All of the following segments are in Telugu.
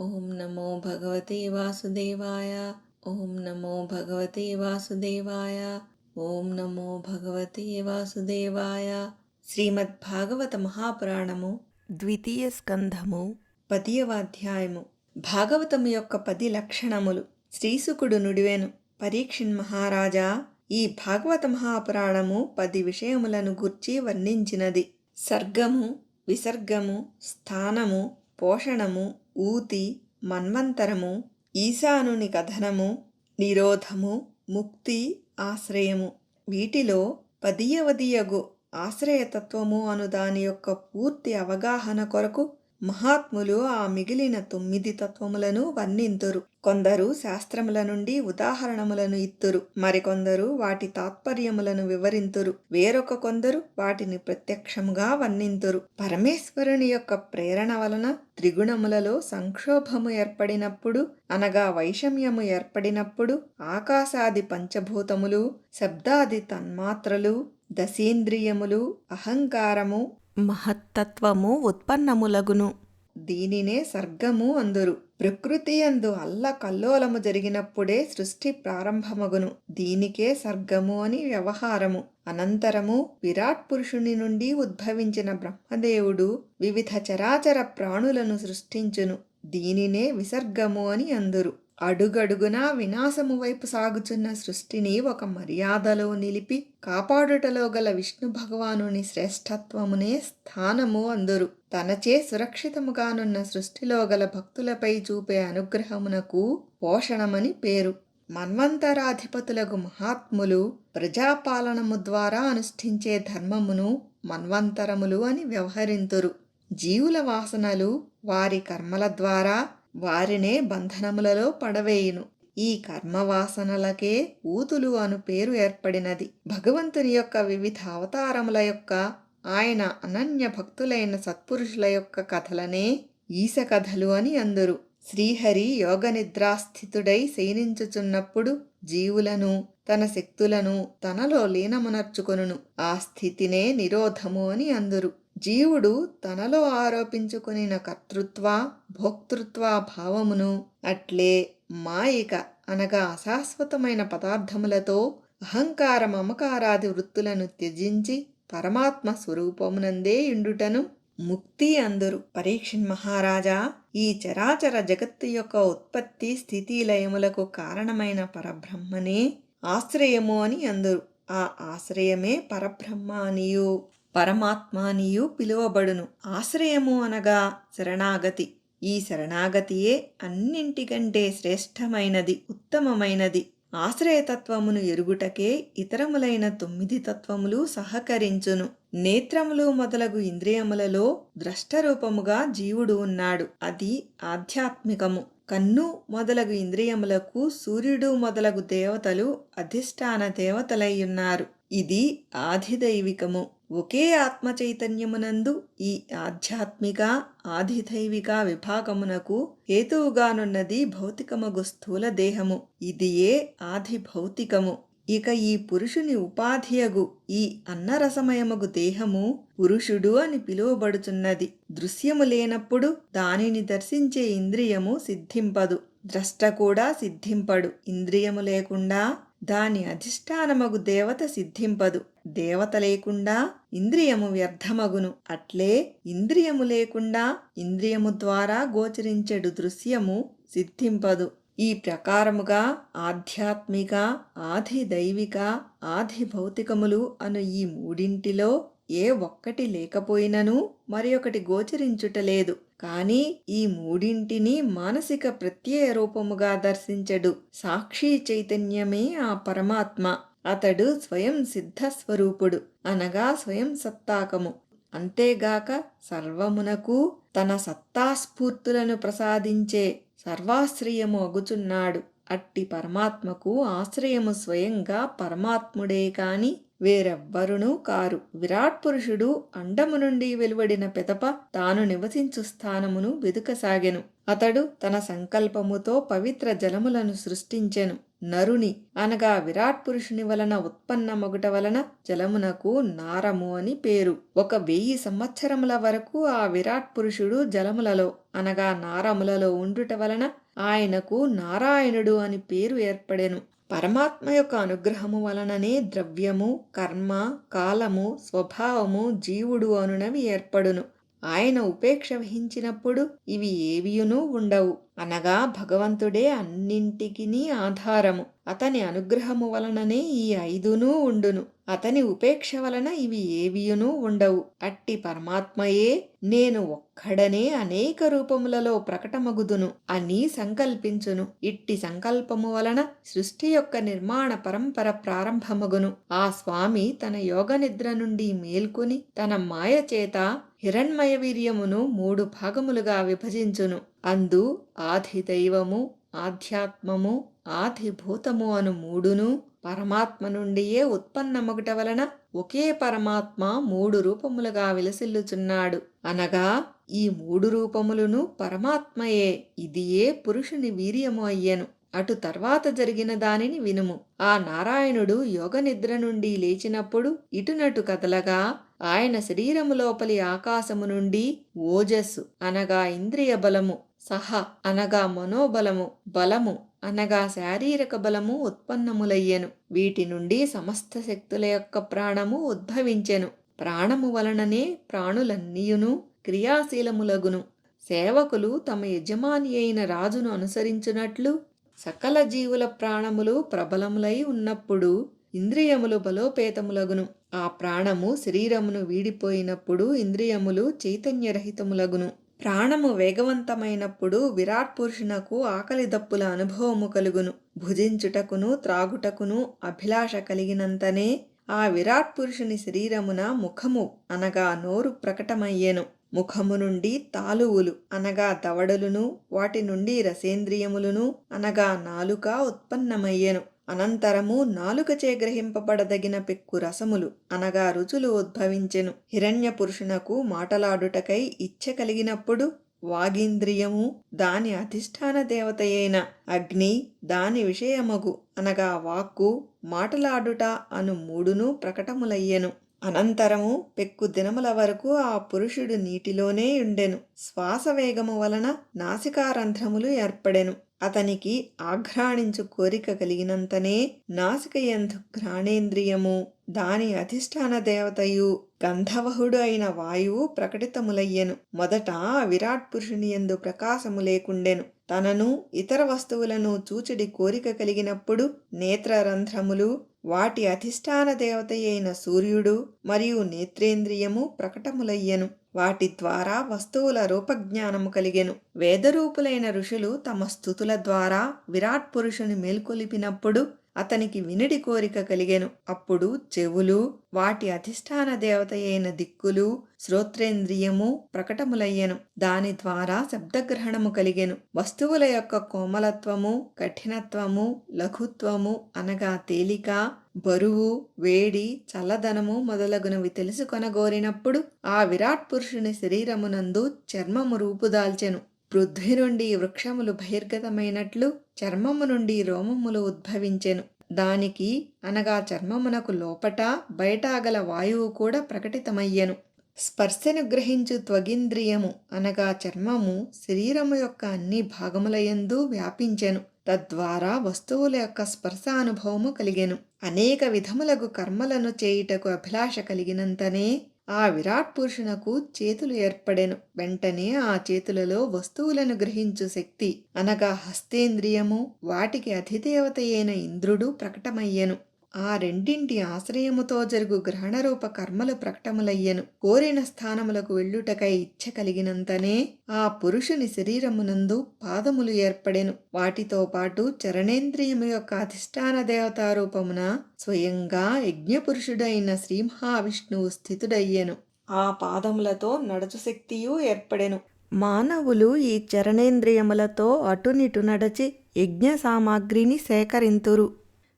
ఓం నమో భగవతే వాసుదేవాయ. ఓం నమో భగవతే వాసుదేవాయ. ఓం నమో భగవతే వాసుదేవాయ. శ్రీమద్ భాగవత మహాపురాణము ద్వితీయ స్కంధము పదియవాధ్యాయము. భాగవతము యొక్క పది లక్షణములు శ్రీసుకుడు నుడివెను. పరీక్షిన్ మహారాజా ఈ భాగవత మహాపురాణము పది విషయములను గుర్చి వర్ణించినది. సర్గము విసర్గము స్థానము పోషణము ఊతి మన్వంతరము ఈశానుని కథనము నిరోధము ముక్తి ఆశ్రయము. వీటిలో పదియవదియగు ఆశ్రయతత్వము అను దాని యొక్క పూర్తి అవగాహన కొరకు మహాత్ములు ఆ మిగిలిన తొమ్మిది తత్వములను వర్ణింతురు. కొందరు శాస్త్రముల నుండి ఉదాహరణములను ఇత్తురు. మరికొందరు వాటి తాత్పర్యములను వివరింతురు. వేరొక కొందరు వాటిని ప్రత్యక్షముగా వర్ణింతురు. పరమేశ్వరుని యొక్క ప్రేరణ వలన త్రిగుణములలో సంక్షోభము ఏర్పడినప్పుడు అనగా వైషమ్యము ఏర్పడినప్పుడు ఆకాశాది పంచభూతములు శబ్దాది తన్మాత్రలు దశేంద్రియములు అహంకారము మహత్తత్వము ఉత్పన్నములగును. దీనినే సర్గము అందురు. ప్రకృతి అందు అల్ల కల్లోలము జరిగినప్పుడే సృష్టి ప్రారంభమగును. దీనికే సర్గము అని వ్యవహారము. అనంతరము విరాట్ పురుషుని నుండి ఉద్భవించిన బ్రహ్మదేవుడు వివిధ చరాచర ప్రాణులను సృష్టించును. దీనినే విసర్గము అని అందురు. అడుగడుగునా వినాశము వైపు సాగుచున్న సృష్టిని ఒక మర్యాదలో నిలిపి కాపాడుటలో గల విష్ణు భగవానుని శ్రేష్టత్వమునే స్థానము అందురు. తనచే సురక్షితముగానున్న సృష్టిలో గల భక్తులపై చూపే అనుగ్రహమునకు పోషణమని పేరు. మన్వంతరాధిపతులకు మహాత్ములు ప్రజాపాలనము ద్వారా అనుష్ఠించే ధర్మమును మన్వంతరములు అని వ్యవహరింతురు. జీవుల వాసనలు వారి కర్మల ద్వారా వారినే బంధనములలో పడవేయును. ఈ కర్మవాసనలకే ఊతులు అను పేరు ఏర్పడినది. భగవంతుని యొక్క వివిధ అవతారముల యొక్క ఆయన అనన్య భక్తులైన సత్పురుషుల యొక్క కథలనే ఈశ కథలు అని అందరు. శ్రీహరి యోగ నిద్రాస్థితుడై శయనించుచున్నప్పుడు జీవులను తన శక్తులను తనలో లీనమునర్చుకొనును. ఆ స్థితినే నిరోధము అని అందురు. జీవుడు తనలో ఆరోపించుకునిన కర్తృత్వ భోక్తృత్వ భావమును అట్లే మాయిక అనగా అశాశ్వతమైన పదార్థములతో అహంకార మమకారాది వృత్తులను త్యజించి పరమాత్మ స్వరూపమునందే ఇండుటను ముక్తి అందరు. పరీక్షిన్ మహారాజా ఈ చరాచర జగత్తు యొక్క ఉత్పత్తి స్థితి లయములకు కారణమైన పరబ్రహ్మనే ఆశ్రయము అని అందరు. ఆ ఆశ్రయమే పరబ్రహ్మ అనియు పరమాత్మానియు పిలువబడును. ఆశ్రయము అనగా శరణాగతి. ఈ శరణాగతియే అన్నింటికంటే శ్రేష్టమైనది ఉత్తమమైనది. ఆశ్రయతత్వమును ఎరుగుటకే ఇతరములైన తొమ్మిది తత్వములు సహకరించును. నేత్రములు మొదలగు ఇంద్రియములలో ద్రష్టరూపముగా జీవుడు ఉన్నాడు. అది ఆధ్యాత్మికము. కన్ను మొదలగు ఇంద్రియములకు సూర్యుడు మొదలగు దేవతలు అధిష్టాన దేవతలై ఉన్నారు. ఇది ఆధిదైవికము. ఒకే ఆత్మ చైతన్యమునందు ఈ ఆధ్యాత్మిక ఆధిదైవిక విభాగమునకు హేతువుగానున్నది భౌతికమగు స్థూల దేహము. ఇది ఏ ఆది భౌతికము ఇక ఈ పురుషుని ఉపాధియగు ఈ అన్నరసమయమగు దేహము పురుషుడు అని పిలువబడుచున్నది. దృశ్యము లేనప్పుడు దానిని దర్శించే ఇంద్రియము సిద్ధింపదు. ద్రష్ట కూడా సిద్ధింపడు. ఇంద్రియము లేకుండా దాని అధిష్టానమగు దేవత సిద్ధింపదు. దేవత లేకుండా ఇంద్రియము వ్యర్థమగును. అట్లే ఇంద్రియము లేకుండా ఇంద్రియము ద్వారా గోచరించెడు దృశ్యము సిద్ధింపదు. ఈ ప్రకారముగా ఆధ్యాత్మిక ఆది దైవిక ఆది భౌతికములు అను ఈ మూడింటిలో ఏ ఒక్కటి లేకపోయినను మరి ఒకటి గోచరించుటలేదు కానీ ఈ మూడింటిని మానసిక ప్రత్యయ రూపముగా దర్శించడు. సాక్షి చైతన్యమే ఆ పరమాత్మ. అతడు స్వయం సిద్ధస్వరూపుడు అనగా స్వయం సత్తాకము. అంతేగాక సర్వమునకు తన సత్తాస్ఫూర్తులను ప్రసాదించే సర్వాశ్రయము అగుచున్నాడు. అట్టి పరమాత్మకు ఆశ్రయము స్వయంగా పరమాత్ముడే కాని వేరెవ్వరునూ కారు. విరాట్ పురుషుడు అండము నుండి వెలువడిన పెదప తాను నివసించు స్థానమును వెదుకసాగెను. అతడు తన సంకల్పముతో పవిత్ర జలములను సృష్టించెను. నరుని. అనగా విరాట్ పురుషుని వలన ఉత్పన్నమగుట వలన జలమునకు నారము అని పేరు. ఒక వెయ్యి సంవత్సరముల వరకు ఆ విరాట్ పురుషుడు జలములలో అనగా నారములలో ఉండుట వలన ఆయనకు నారాయణుడు అని పేరు ఏర్పడెను. పరమాత్మ యొక్క అనుగ్రహము వలననే ద్రవ్యము కర్మ కాలము స్వభావము జీవుడు అనునవి ఏర్పడును. ఆయన ఉపేక్ష వహించినప్పుడు ఇవి ఏవియునూ ఉండవు. అనగా భగవంతుడే అన్నింటికిని ఆధారము. అతని అనుగ్రహము వలననే ఈ ఐదునూ ఉండును. అతని ఉపేక్ష వలన ఇవి ఏవియునూ ఉండవు. అట్టి పరమాత్మయే నేను ఒక్కడనే అనేక రూపములలో ప్రకటమగుదును అని సంకల్పించును. ఇట్టి సంకల్పము వలన సృష్టి యొక్క నిర్మాణ పరంపర ప్రారంభమగును. ఆ స్వామి తన యోగ నిద్ర నుండి మేల్కొని తన మాయ చేత హిరణ్మయ వీర్యమును మూడు భాగములుగా విభజించును. అందు ఆది దైవము ఆధ్యాత్మము ఆదిభూతము అను మూడును పరమాత్మ నుండియే ఉత్పన్నమగుట వలన ఒకే పరమాత్మ మూడు రూపములుగా విలసిల్లుచున్నాడు. అనగా ఈ మూడు రూపములను పరమాత్మయే ఇదియే పురుషుని వీర్యము అయ్యెను. అటు తర్వాత జరిగిన దానిని వినుము. ఆ నారాయణుడు యోగ నిద్ర నుండి లేచినప్పుడు ఇటునటు కదలగా ఆయన శరీరము లోపలి ఆకాశము నుండి ఓజస్సు అనగా ఇంద్రియ బలము సహ అనగా మనోబలము బలము అనగా శారీరక బలము ఉత్పన్నములయ్యెను. వీటి నుండి సమస్త శక్తుల యొక్క ప్రాణము ఉద్భవించెను. ప్రాణము వలననే ప్రాణులన్నీయును క్రియాశీలములగును. సేవకులు తమ యజమాని అయిన రాజును అనుసరించినట్లు సకల జీవుల ప్రాణములు ప్రబలములై ఉన్నప్పుడు ఇంద్రియములు బలోపేతములగును. ఆ ప్రాణము శరీరమును వీడిపోయినప్పుడు ఇంద్రియములు చైతన్యరహితములగును. ప్రాణము వేగవంతమైనప్పుడు విరాట్ పురుషునకు ఆకలి దప్పుల అనుభవము కలుగును. భుజించుటకును త్రాగుటకును అభిలాష కలిగినంతనే ఆ విరాట్ పురుషుని శరీరమున ముఖము అనగా నోరు ప్రకటమయ్యెను. ముఖము నుండి తాలువులు అనగా దవడలును వాటి నుండి రసేంద్రియములను అనగా నాలుక ఉత్పన్నమయ్యెను. అనంతరము నాలుకచే గ్రహింపబడదగిన పెక్కు రసములు అనగా రుచులు ఉద్భవించెను. హిరణ్య పురుషునకు మాటలాడుటకై ఇచ్చ కలిగినప్పుడు వాగీంద్రియము దాని అధిష్టాన దేవతయైన అగ్ని దాని విషయమగు అనగా వాక్కు మాటలాడుట అను మూడును ప్రకటములయ్యెను. అనంతరము పెక్కు దినముల వరకు ఆ పురుషుడు నీటిలోనే ఉండెను. శ్వాస వేగము వలన నాసికారంధ్రములు ఏర్పడెను. అతనికి ఆఘ్రాణించు కోరిక కలిగినంతనే నాసికయందు ఘ్రాణేంద్రియము దాని అధిష్టాన దేవతయు గంధవహుడు అయిన వాయువు ప్రకటితములయ్యెను. మొదట విరాట్ పురుషుని ఎందు ప్రకాశము లేకుండెను. తనను ఇతర వస్తువులను చూచుడి కోరిక కలిగినప్పుడు నేత్రరంధ్రములు వాటి అధిష్టాన దేవత అయిన సూర్యుడు మరియు నేత్రేంద్రియము ప్రకటములయ్యెను. వాటి ద్వారా వస్తువుల రూపజ్ఞానము కలిగెను. వేదరూపులైన ఋషులు తమ స్థుతుల ద్వారా విరాట్ పురుషుని మేల్కొలిపినప్పుడు అతనికి వినిడి కోరిక కలిగెను. అప్పుడు చెవులు వాటి అధిష్టాన దేవత అయిన దిక్కులు శ్రోత్రేంద్రియము ప్రకటములయ్యెను. దాని ద్వారా శబ్దగ్రహణము కలిగెను. వస్తువుల యొక్క కోమలత్వము కఠినత్వము లఘుత్వము అనగా తేలిక బరువు వేడి చల్లదనము మొదలగునవి తెలుసుకొనగోరినప్పుడు ఆ విరాట్ పురుషుని శరీరమునందు చర్మము రూపుదాల్చెను. పృథ్వీ నుండి వృక్షములు బహిర్గతమైనట్లు చర్మము నుండి రోమములు ఉద్భవించెను. దానికి అనగా చర్మమునకు లోపట బయట గల వాయువు కూడా ప్రకటితమయ్యెను. స్పర్శను గ్రహించు త్వగింద్రియము అనగా చర్మము శరీరము యొక్క అన్ని భాగములయందు వ్యాపించెను. తద్వారా వస్తువుల యొక్క స్పర్శ అనుభవము కలిగెను. అనేక విధములకు కర్మలను చేయుటకు అభిలాష కలిగినంతనే ఆ విరాట్ పురుషునకు చేతులు ఏర్పడెను. వెంటనే ఆ చేతులలో వస్తువులను గ్రహించు శక్తి. అనగా హస్తేంద్రియము వాటికి అధిదేవత అయిన ఇంద్రుడు ప్రకటమయ్యెను. ఆ రెండింటి ఆశ్రయముతో జరుగు గ్రహణరూప కర్మలు ప్రకటములయ్యెను. కోరిన స్థానములకు వెళ్ళుటకై ఇచ్చ కలిగినంతనే ఆ పురుషుని శరీరమునందు పాదములు ఏర్పడెను. వాటితో పాటు చరణేంద్రియము యొక్క అధిష్టాన దేవతారూపమున స్వయంగా యజ్ఞపురుషుడైన శ్రీ మహావిష్ణువు స్థితుడయ్యెను. ఆ పాదములతో నడుచు శక్తియు ఏర్పడెను. మానవులు ఈ చరణేంద్రియములతో అటునిటు నడచి యజ్ఞ సామాగ్రిని సేకరింతురు.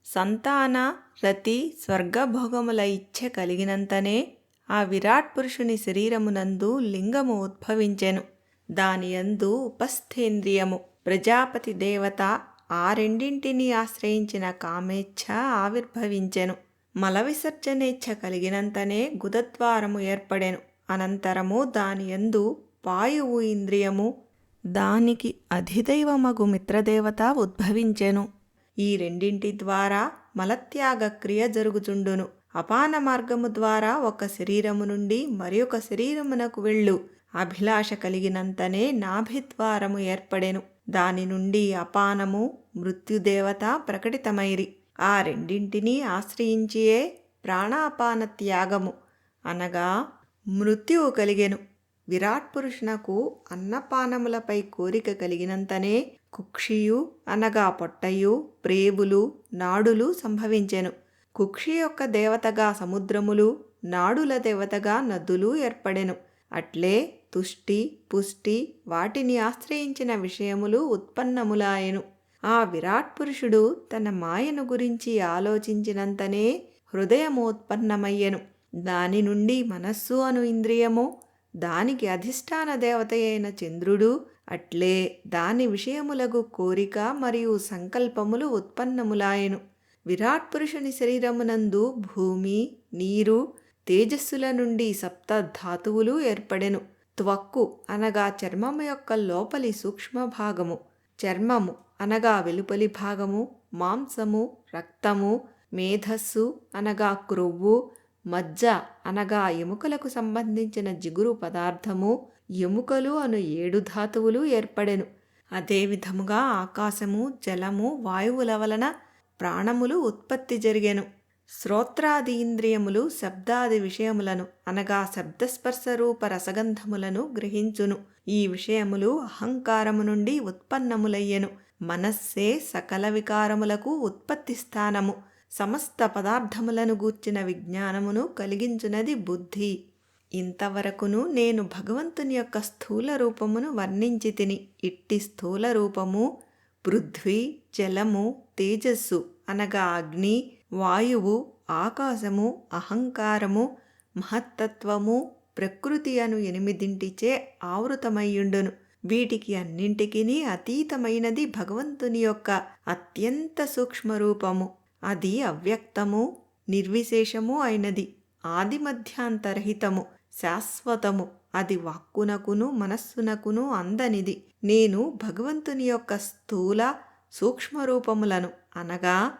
సంతాన రతి స్వర్గభోగముల ఇచ్ఛ కలిగినంతనే ఆ విరాట్ పురుషుని శరీరమునందు లింగము ఉద్భవించెను. దానియందు ఉపస్థేంద్రియము. ప్రజాపతి దేవత ఆ రెండింటిని ఆశ్రయించిన కామేచ్ఛ ఆవిర్భవించెను. మల విసర్జనేచ్ఛ కలిగినంతనే గుదద్వారము ఏర్పడెను. అనంతరము దాని యందు వాయువు ఇంద్రియము. దానికి అధిదైవమగు మిత్రదేవత ఉద్భవించెను. ఈ రెండింటి ద్వారా మలత్యాగ క్రియ జరుగుచుండును. అపాన మార్గము ద్వారా ఒక శరీరము నుండి మరొక శరీరమునకు వెళ్ళు. అభిలాష కలిగినంతనే నాభిద్వారము ఏర్పడెను. దాని నుండి అపానము మృత్యుదేవత ప్రకటితమైరి. ఆ రెండింటినీ ఆశ్రయించియే ప్రాణాపాన త్యాగము. అనగా మృత్యువు కలిగెను. విరాట్ పురుషునకు అన్నపానములపై కోరిక కలిగినంతనే కుక్షియు అనగా పొట్టయు ప్రేవులు నాడులు సంభవించెను. కుక్షి యొక్క దేవతగా సముద్రములు నాడుల దేవతగా నదులు ఏర్పడెను. అట్లే తుష్టి పుష్టి వాటిని ఆశ్రయించిన విషయములు ఉత్పన్నములాయెను. ఆ విరాట్ పురుషుడు తన మాయను గురించి ఆలోచించినంతనే హృదయమోత్పన్నమయ్యెను దాని నుండి మనస్సు అను ఇంద్రియము దానికి అధిష్టాన దేవత అయిన చంద్రుడు అట్లే దాని విషయములగు కోరిక మరియు సంకల్పములు ఉత్పన్నములాయెను. విరాట్ పురుషుని శరీరమునందు భూమి నీరు తేజస్సుల నుండి సప్త ధాతువులు ఏర్పడెను. త్వక్కు అనగా చర్మము యొక్క లోపలి సూక్ష్మ భాగము. చర్మము అనగా వెలుపలి భాగము మాంసము రక్తము మేధస్సు అనగా క్రొవ్వు మజ్జ అనగా ఎముకలకు సంబంధించిన జిగురు పదార్థము. ఎముకలు అను ఏడు ధాతువులు ఏర్పడెను. అదేవిధముగా ఆకాశము జలము వాయువుల వలన ప్రాణములు ఉత్పత్తి జరిగెను. శ్రోత్రాది ఇంద్రియములు శబ్దాది విషయములను అనగా శబ్దస్పర్శ రూప రసగంధములను గ్రహించును. ఈ విషయములు అహంకారము నుండి ఉత్పన్నములయ్యెను. మనస్సే సకల వికారములకు ఉత్పత్తి స్థానము. సమస్త పదార్థములను గూర్చిన విజ్ఞానమును కలిగించునది బుద్ధి. ఇంతవరకును నేను భగవంతుని యొక్క స్థూల రూపమును వర్ణించి తిని ఇట్టి స్థూల రూపము పృథ్వీ జలము తేజస్సు అనగా అగ్ని వాయువు ఆకాశము అహంకారము మహత్తత్వము ప్రకృతి అను ఎనిమిదింటిచే ఆవృతమయ్యుండును. వీటికి అన్నింటికీ అతీతమైనది భగవంతుని యొక్క అత్యంత సూక్ష్మరూపము. అది అవ్యక్తము నిర్విశేషము అయినది ఆదిమధ్యాంతరహితము శాశ్వతము. అది వాక్కునకును మనస్సునకును అందనిది. నేను భగవంతుని యొక్క స్థూల సూక్ష్మరూపములను అనగా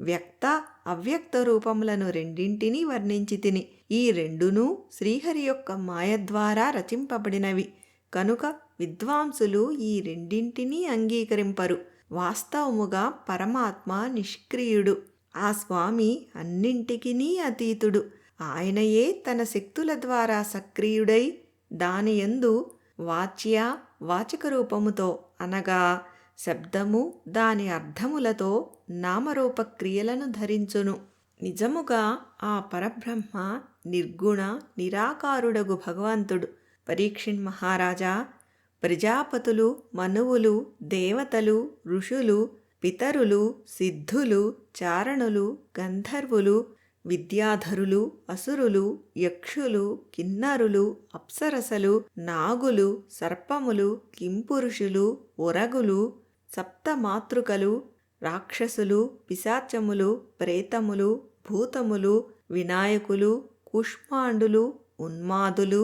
వ్యక్త అవ్యక్త రూపములను రెండింటినీ వర్ణించి తిని ఈ రెండును శ్రీహరి యొక్క మాయ ద్వారా రచింపబడినవి. కనుక విద్వాంసులు ఈ రెండింటినీ అంగీకరింపరు. వాస్తవముగా పరమాత్మ నిష్క్రియుడు. ఆ స్వామి అన్నింటికినీ అతీతుడు. ఆయనయే తన శక్తుల ద్వారా సక్రియుడై దానియందు వాచ్య వాచక రూపముతో అనగా శబ్దము దాని అర్థములతో నామరూప క్రియలను ధరించును. నిజముగా ఆ పరబ్రహ్మ నిర్గుణ నిరాకారుడగు భగవంతుడు. పరీక్షిణ్ మహారాజా ప్రజాపతులు మనువులు దేవతలు ఋషులు పితరులు సిద్ధులు చారణులు గంధర్వులు విద్యాధరులు అసురులు యక్షులు కిన్నరులు అప్సరసలు నాగులు సర్పములు కింపురుషులు ఒరగులు సప్తమాతృకలు రాక్షసులు పిశాచములు ప్రేతములు భూతములు వినాయకులు కుష్మాండులు ఉన్మాదులు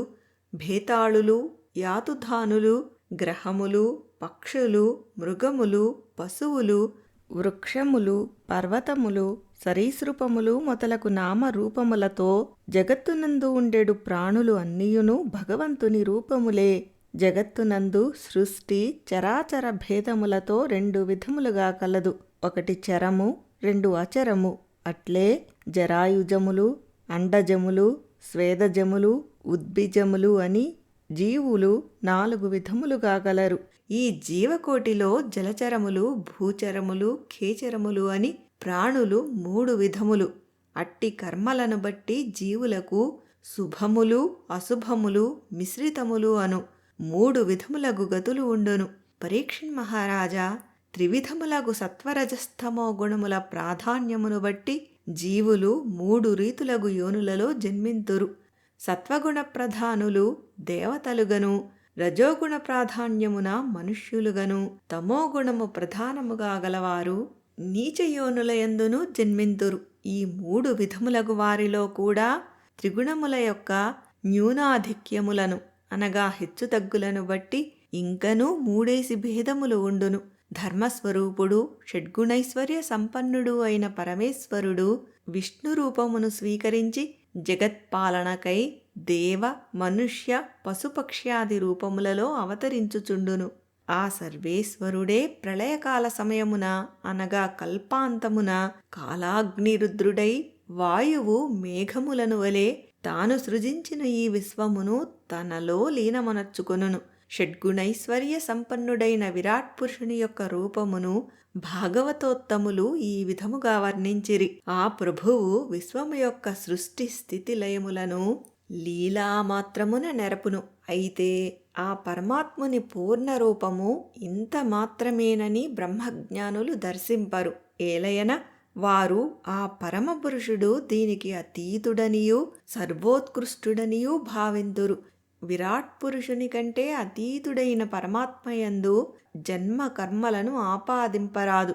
భేతాళులు యాతుధానులు గ్రహములు పక్షులు మృగములు పశువులు వృక్షములు పర్వతములు సరీసృపములు మొదలగు నామరూపములతో జగత్తునందు ఉండేడు ప్రాణులు అన్నియును భగవంతుని రూపములే. జగత్తునందు సృష్టి చరాచర భేదములతో రెండు విధములుగా కలదు. ఒకటి చరము రెండు అచరము. అట్లే జరాయుజములు అండజములు స్వేదజములు ఉద్భిజములు అని జీవులు నాలుగు విధములుగా గలరు. ఈ జీవకోటిలో జలచరములు భూచరములు ఖేచరములు అని ప్రాణులు మూడు విధములు. అట్టి కర్మలను బట్టి జీవులకు శుభములు అశుభములు మిశ్రితములు అను మూడు విధములగు గతులు ఉండును. పరీక్షణ్ మహారాజా త్రివిధములగు సత్వరజస్తమో గుణముల ప్రాధాన్యమును బట్టి జీవులు మూడు రీతులగు యోనులలో జన్మింతురు. సత్వగుణ ప్రధానులు దేవతలుగను రజోగుణ ప్రాధాన్యమున మనుష్యులుగను తమోగుణము ప్రధానముగా గలవారు నీచయోనులయందును జన్మింతురు ఈ మూడు విధములగు వారిలో కూడా త్రిగుణముల యొక్క న్యూనాధిక్యములను అనగా హెచ్చుతగ్గులను బట్టి ఇంకనూ మూడేసి భేదములు ఉండును. ధర్మస్వరూపుడు షడ్గుణైశ్వర్య సంపన్నుడు అయిన పరమేశ్వరుడు విష్ణు రూపమును స్వీకరించి జగత్పాలనకై దేవ మనుష్య పశుపక్ష్యాది రూపములలో అవతరించుచుండును. ఆ సర్వేశ్వరుడే ప్రళయకాల సమయమున అనగా కల్పాంతమున కాలాగ్నిరుద్రుడై వాయువు మేఘములను వలె తాను సృజించిన ఈ విశ్వమును తనలో లీనమనర్చుకొనును. షడ్గుణైశ్వర్య సంపన్నుడైన విరాట్ పురుషుని యొక్క రూపమును భాగవతోత్తములు ఈ విధముగా వర్ణించిరి. ఆ ప్రభువు విశ్వము యొక్క సృష్టి స్థితి లయములను లీలా మాత్రమున నెరపును. అయితే ఆ పరమాత్ముని పూర్ణ రూపము ఇంత మాత్రమేనని బ్రహ్మజ్ఞానులు దర్శింపరు. ఏలయన వారు ఆ పరమపురుషుడు దీనికి అతీతుడనియూ సర్వోత్కృష్టుడనియూ భావిందురు. విరాట్ పురుషుని కంటే అతీతుడైన పరమాత్మయందు జన్మ కర్మలను ఆపాదింపరాదు.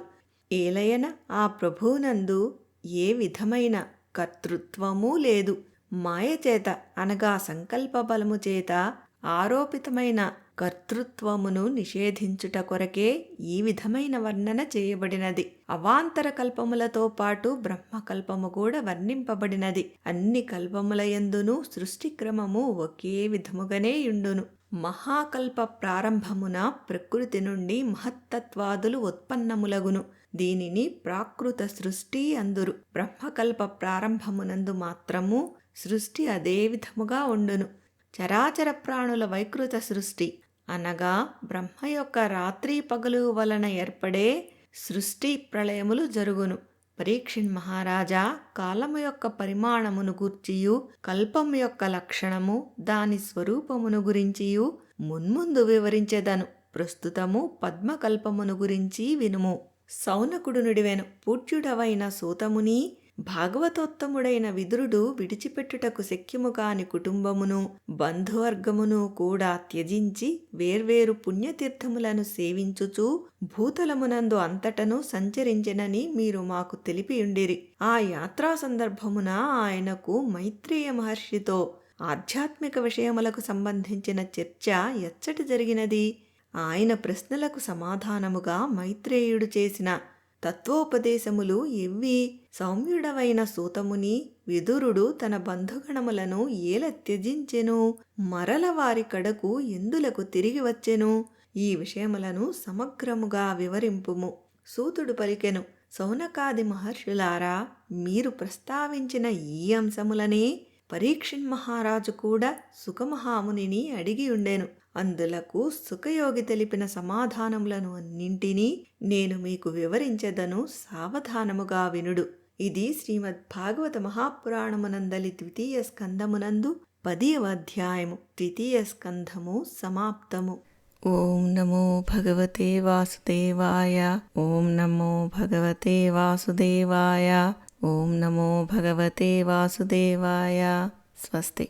ఏలయన ఆ ప్రభువునందు ఏ విధమైన కర్తృత్వమూ లేదు. మాయ చేత అనగా సంకల్ప బలము చేత ఆరోపితమైన కర్తృత్వమును నిషేధించుట కొరకే ఈ విధమైన వర్ణన చేయబడినది. అవాంతర కల్పములతో పాటు బ్రహ్మకల్పము కూడా వర్ణింపబడినది. అన్ని కల్పములయందును సృష్టి క్రమము ఒకే విధముగానే యుండును. మహాకల్ప ప్రారంభమున ప్రకృతి నుండి మహత్తత్వాదులు ఉత్పన్నములగును. దీనిని ప్రాకృత సృష్టి అందురు. బ్రహ్మకల్ప ప్రారంభమునందు మాత్రము సృష్టి అదే విధముగా ఉండును. చరాచర ప్రాణుల వైకృత సృష్టి. అనగా బ్రహ్మ యొక్క రాత్రి పగలు వలన ఏర్పడే సృష్టి ప్రళయములు జరుగును. పరీక్షిణ్ మహారాజా కాలము యొక్క పరిమాణమును గూర్చియు కల్పం యొక్క లక్షణము దాని స్వరూపమును గురించియు మున్ముందు వివరించేదను. ప్రస్తుతము పద్మకల్పమును గురించి వినుము. సౌనకుడు నుడివెను. పూజ్యుడవైన సూతముని భాగవతోత్తముడైన విదురుడు విడిచిపెట్టుటకు శక్యము కాని కుటుంబమును బంధువర్గమును కూడా త్యజించి వేర్వేరు పుణ్యతీర్థములను సేవించుచూ భూతలమునందు అంతటను సంచరించినని మీరు మాకు తెలిపియుండిరి. ఆ యాత్రా సందర్భమున ఆయనకు మైత్రేయ మహర్షితో ఆధ్యాత్మిక విషయములకు సంబంధించిన చర్చ ఎచ్చటి జరిగినది. ఆయన ప్రశ్నలకు సమాధానముగా మైత్రేయుడు చేసిన తత్వోపదేశములు ఎవ్వి సౌమ్యుడవైన సూతముని విదురుడు తన బంధుగణములను ఏల త్యజించెను. మరల వారి కడకు ఎందులకు తిరిగి వచ్చెను? ఈ విషయములను సమగ్రముగా వివరింపుము. సూతుడు పలికెను సౌనకాది మహర్షులారా మీరు ప్రస్తావించిన ఈ అంశములనే పరీక్షిణ్ మహారాజు కూడా సుఖమహామునిని అడిగి ఉండెను. అందులకు సుఖయోగి తెలిపిన సమాధానములను అన్నింటినీ నేను మీకు వివరించెదను సావధానముగా వినుడు. ఇది శ్రీమద్ భాగవత మహాపురాణమునందలి ద్వితీయ స్కందమునందు పదియవ అధ్యాయము. ద్వితీయ స్కంధము సమాప్తము. ఓం నమో భగవతే వాసుదేవాయ. ఓం నమో భగవతే వాసుదేవాయ. ఓం నమో భగవతే వాసుదేవాయ. స్వస్తి.